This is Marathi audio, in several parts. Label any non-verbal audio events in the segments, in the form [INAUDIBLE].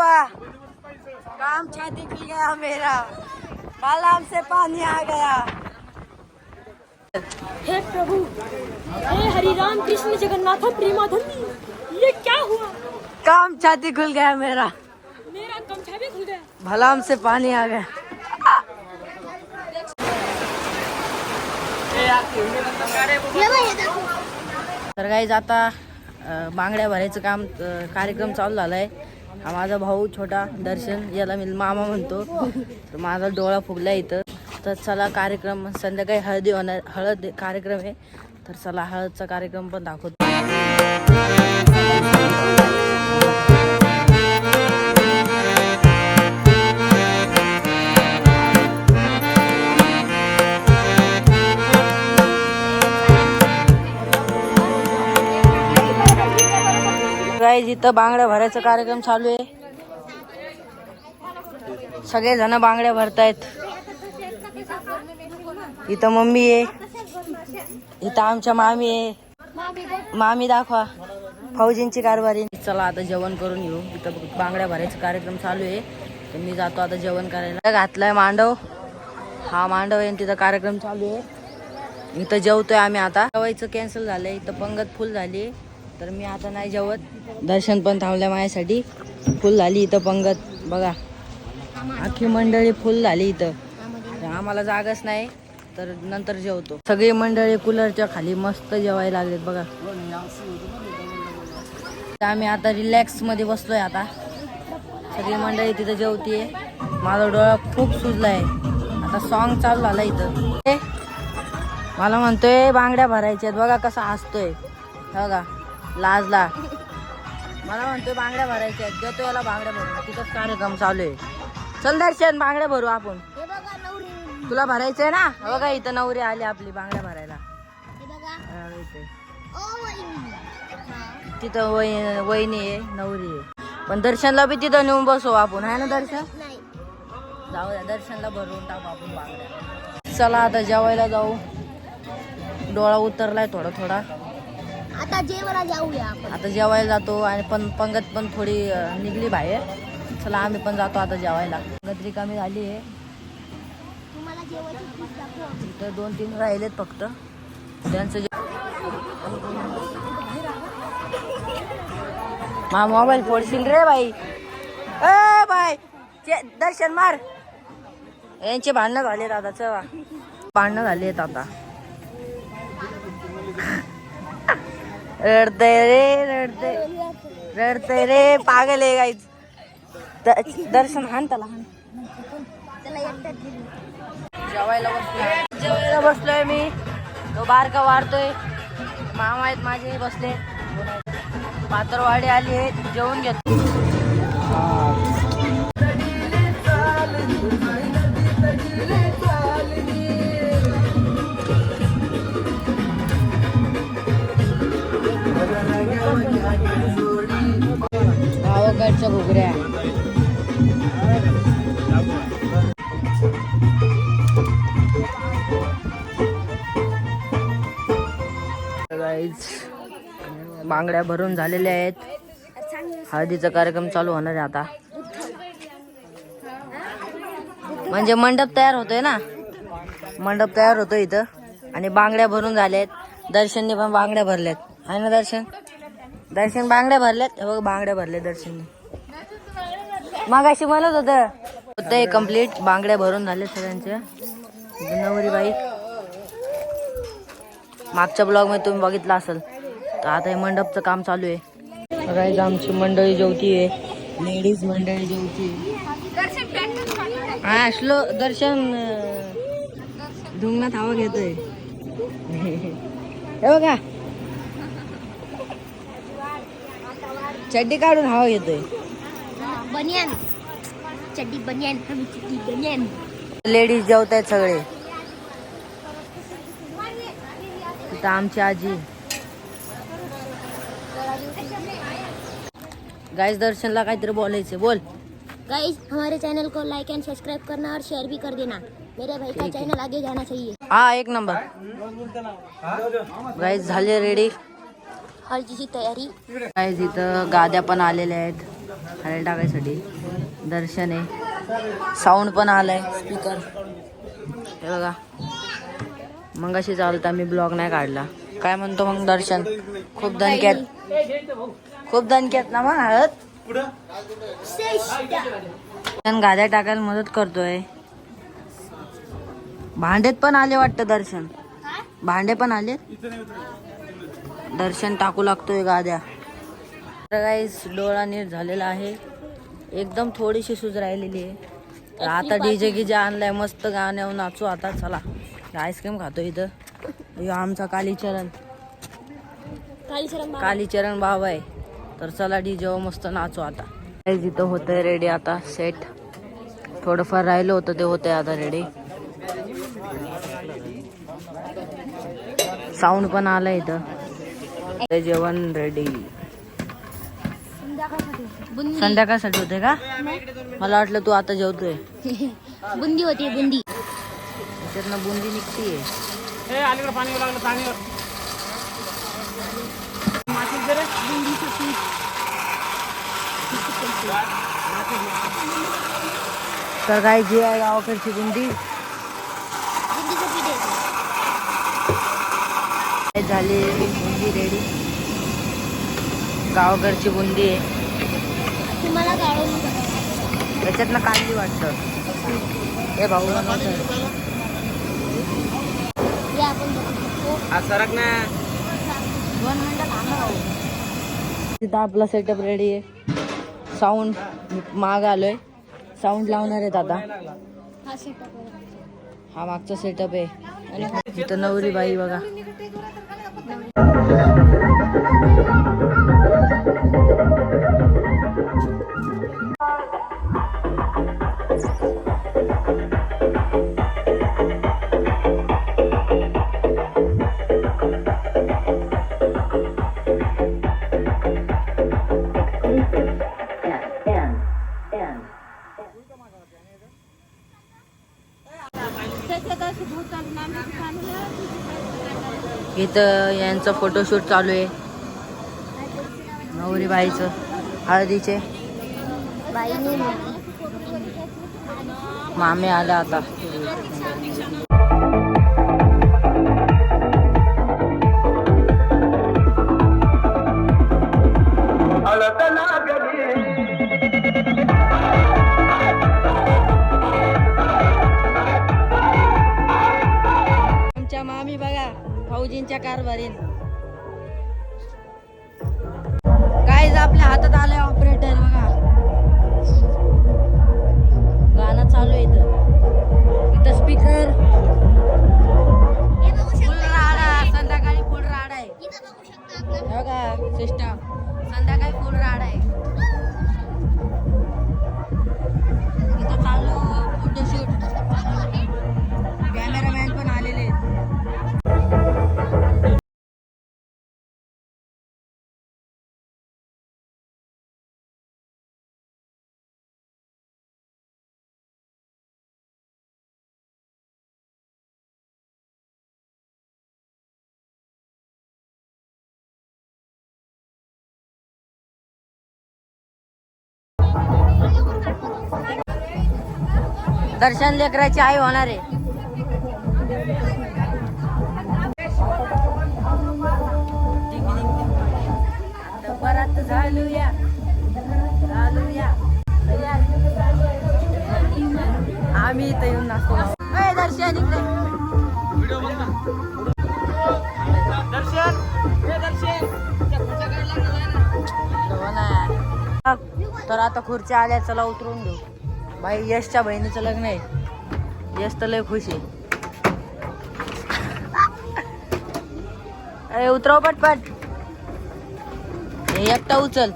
हुआ। काम छाती खुल गया मेरा। बालाम से पानी आ गया। हे प्रभु हे हरि राम कृष्ण जगन्नाथ प्रेमाधन्य ये क्या हुआ? काम छाती खुल गया मेरा। मेरा गमछा भी खुल गया। भलाम से पानी आ गया। तर काही आता बांगड्या भरायचं काम कार्यक्रम चालू झालाय. हा माझा भाऊ छोटा दर्शन याला मी मामा म्हणतो. तर माझा डोळा फुगला इथं. तर चला कार्यक्रम संध्याकाळी हळदी होणार हळद कार्यक्रम आहे. तर चला हळदचा कार्यक्रम पण दाखवतो. गाईज इथं बांगड्या भरायचा कार्यक्रम चालू आहे. सगळे जण बांगड्या भरतायत. इथं मम्मी आहे. इथं आमच्या मामी आहे. मामी दाखवा. फौजींची कारभारी. चला आता जेवण करून येऊ इथं बांगड्या भरायचा कार्यक्रम चालू आहे. तर मी जातो आता जेवण करायला. घातलाय मांडव. हा मांडव आहे आणि तिथं कार्यक्रम चालू आहे. इथं जेवतोय आम्ही आता. जेवायचं कॅन्सल झालंय. इथं पंगत फुल झाली. तर मी आता नाही जेवत. दर्शन पण थांबलंय माझ्यासाठी. फुल झाली इथं पंगत. बघा. अख्खी मंडळी फुल झाली इथं. आम्हाला जागाच नाही. तर नंतर जेवतो. सगळी मंडळी कूलरच्या खाली मस्त जेवायला लागलेत बघा. तर आम्ही आता रिलॅक्समध्ये बसलोय आता. सगळी मंडळी तिथं जेवतीये. माझा डोळा खूप सुजलाय. आता सॉन्ग चालू झालं इथं. मला म्हणतोय बांगड्या भरायच्या बघा कसा हसतोय. बघा. लाजला. मला म्हणतोय बांगड्या भरायच्या आहेत. देतो याला बांगड्या भरून. तिथंच कार्यक्रम चालू आहे. चल दर्शन बांगड्या भरू आपण. तुला भरायचंय ना? बघा इथं नवरी आली आपली बांगड्या भरायला. हा, इथे. तिथं वही वहिनी आहे नवरी आहे. पण दर्शनला बी तिथं नेऊन बसू आपण आहे ना दर्शन? जाऊ द्या दर्शनला भरवून टाकू आपण बांगड्या. चला आता जेवायला जाऊ. डोळा उतरलाय थोडा थोडा आता जेवायला जाऊया आपण. आता जेवायला जातो आणि पण पंगत पण थोडी अं, निघली बाहेर. चला आम्ही पण जातो आता जेवायला. पंगत रिकामी झाली आहे. तुम्हाला जेवायची इथं दोन तीन राहिलेत फक्त. त्यांचं जे- मा मोबाईल फोडशील रे बाई. ए बाय दर्शन मार. यांचे भांडणं झालेत आता चला. भांडणं झालेत आता. रडतय रे रडतय. रडतय रे पागल आहे गाईच दर्शन हान त्याला हान. जेवायला बसलोय. जेवायला बसलोय मी. तो बारका वाढतोय. मामा आहेत माझे बसले. पातरवाडी आली आहे जेवून घेतो. गावाकडच्या घुगऱ्या बांगड्या भरून झालेल्या आहेत. हळदीचा कार्यक्रम चालू होणार आहे आता. म्हणजे मंडप तयार होतोय ना? मंडप तयार होतो इथं. आणि बांगड्या भरून झाल्यात. दर्शनने पण बांगड्या भरल्यात. आहे ना दर्शन? दर्शन बांगड्या भरल्यात. बघ बांगड्या भरल्या दर्शनने. मागाशी अशी होतं. होत होतंय कंप्लीट बांगड्या भरून झाले सगळ्यांच्या इथं नवरी बाई मागच्या ब्लॉगमध्ये तुम्ही बघितलं असेल. तर आता हे मंडपचं काम चालू आहे. गाईज आमची मंडळी जेवती आहे. लेडीज मंडळी जेवती हा श्लो दर्शन अं, ढुंगणात हवा घेतोय. हे बघा. चड्डी काढून हवा घेतोय. बनियान। चड्डी बनियान आम्ही चड्डी बनियान। लेडीज जेवत आहेत सगळे आमची आजी. गाईज दर्शनला काहीतरी बोलायचे बोल. गाइस हमारे चैनल को लाइक एंड सब्सक्राइब करना और शेयर भी कर देना। मेरे भाई का चैनल आगे जाना चाहिए। हा एक नंबर. गाईज झाले रेडी की तैयारी। गाईज इथं गाद्या पण आलेल्या आहेत. खाली टाकायसाठी. दर्शन. आहे साऊंड पण आलाय स्पीकर हे बघा. मग अशी चालता मी ब्लॉग नाही काढला. काय म्हणतो मग दर्शन? खूप दणक्यात खूप दणक्यात ना मग हळद? दर्शन गाद्या टाकायला मदत करतोय. भांडेत पण आले वाटतं दर्शन. भांडे पण आले दर्शन टाकू लागतोय गाद्या. गाईस डोळा नीट झालेला आहे. एकदम थोडीशी सूज राहिलेली आहे. आता डीजे गिजे आणलाय मस्त गाण्यावर नाचू आता चला. आईस्क्रीम खातो इथं. आमचा कालीचरण कालीचरण बाबा. आहे. तर चला डीजे मस्त नाचू आता. Guys, इथं होतंय रेडी आता सेट थोडंफार राहिलं होतं ते होतंय आता रेडी साऊंड पण आलं इथं. ते जेवण रेडी संध्याकाळसाठी होते का? मला वाटलं तू आता जेवतोय. [LAUGHS] बुंदी होती बुंदी. त्याच्यातनं बुंदी निघतीये. तर काय जी आहे गावाकडची बुंदी? झाली बुंदी रेडी गावाकडची बुंदी आहे. त्याच्यातनं काढली वाटतं. हे भाऊ दोन मिनिटं. तिथं आपला सेटअप रेडी आहे. साऊंड माग आलोय. साऊंड लावणार आहेत आता. हा आहे. हा मागचा सेटअप आहे. आणि तिथं नवरी बाई बघा. [LAUGHS] इथं यांचं फोटोशूट चालू आहे. नवरी बाईचं हळदीचे. बाईने मामे आले आता. आमच्या मामी बघा. फौजींच्या कारभारीन काय आपल्या हातात आलंय ऑपरेटर बघा. गाणं चालू आहे इथं. इथं स्पीकर संध्याकाळी फुल राड आहे. बघा सिस्टम संध्याकाळी फुल राड आहे. दर्शन लेकराची आई होणार आहे. आता परत झालूया. झालूया. आम्ही इथं येऊन नाचतो. दर्शन इकडे. हो ना. तर आता खुर्च्या आल्या चला उतरून घेऊ. बाई यशच्या बहिणीचं लग्न आहे. यश तर लय खुश आहे. अरे उतरव पटपट. हे एकटा उचल.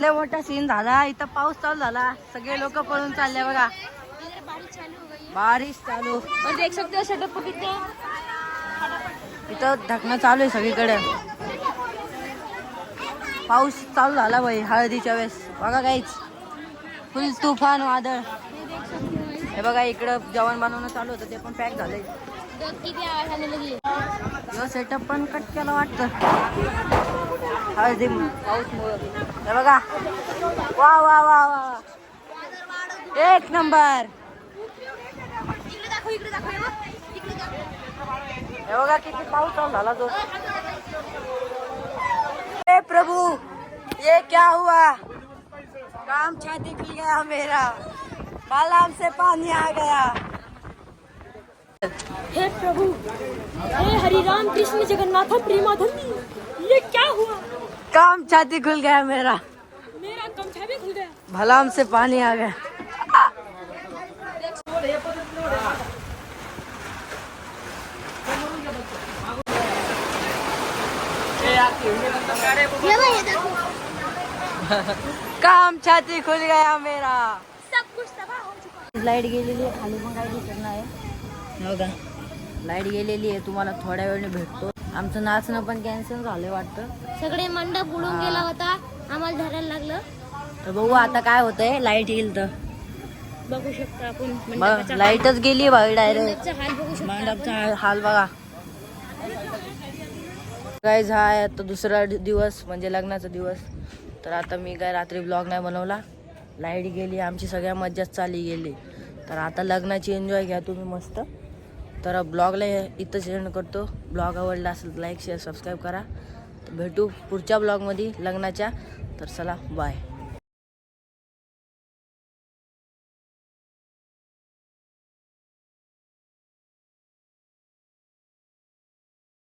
लय मोठा सीन झाला इथं पाऊस चालू झाला. सगळे लोक पळून चालले बघा. बारिश चालू और देख सकते हो सेटअप को कितने इथं ढकणं चालू आहे सगळीकडे. पाऊस चालू झाला बाई हळदीच्या वेळेस. बघा काहीच फुल तुफान वादळ. हे बघा इकडं जेवण बनवणं चालू होतं ते पण पॅक झालंय. सेटअप पण कट केला वाटतं. हळदी पाऊस हे बघा वा एक नंबर। हे प्रभु, ये क्या हुआ? काम छाती खुल गया मेरा बालाम से पानी आ गया हे प्रभु हे हरि राम कृष्ण जगन्नाथ प्रेमाधर्मी ये क्या हुआ? काम छाती खुल गया मेरा। मेरा गमछा भी खुल गया। भलाम से पानी आ गया। काम छाती खुल गया मेरा। सब कुछ तबाह हो चुका लाईट गेलेली आहे खाली पण काही दिसत नाही हो। का लाईट गेलेली आहे तुम्हाला थोड्या वेळाने भेटतो। आमचं नाचणं पण कॅन्सल झालंय वाटतं. सगळे मंडप उडून गेला होता. आम्हाला धरायला लागलं. तर बघू आता काय होतंय. लाइट येईल तर. बघू शकता आपण. बघ मंडपाचा लाईटच गेली भाई डायरेक्ट मंडपचा हाल बघू शकता मंडपचा हाल बघा. काय आहे आता दुसरा दि- दिवस म्हणजे लग्नाचा दिवस. तर आता मी काय रात्री ब्लॉग नाही बनवला. लाइट गेली आमची सगळ्या मज्जाच चाली गेली. तर आता लग्नाची एन्जॉय घ्या तुम्ही मस्त. तर ब्लॉगला इथं एंड करतो. ब्लॉग आवडला असेल तर लाईक शेअर सबस्क्राईब करा. तर भेटू पुढच्या ब्लॉगमध्ये लग्नाच्या. तर चला बाय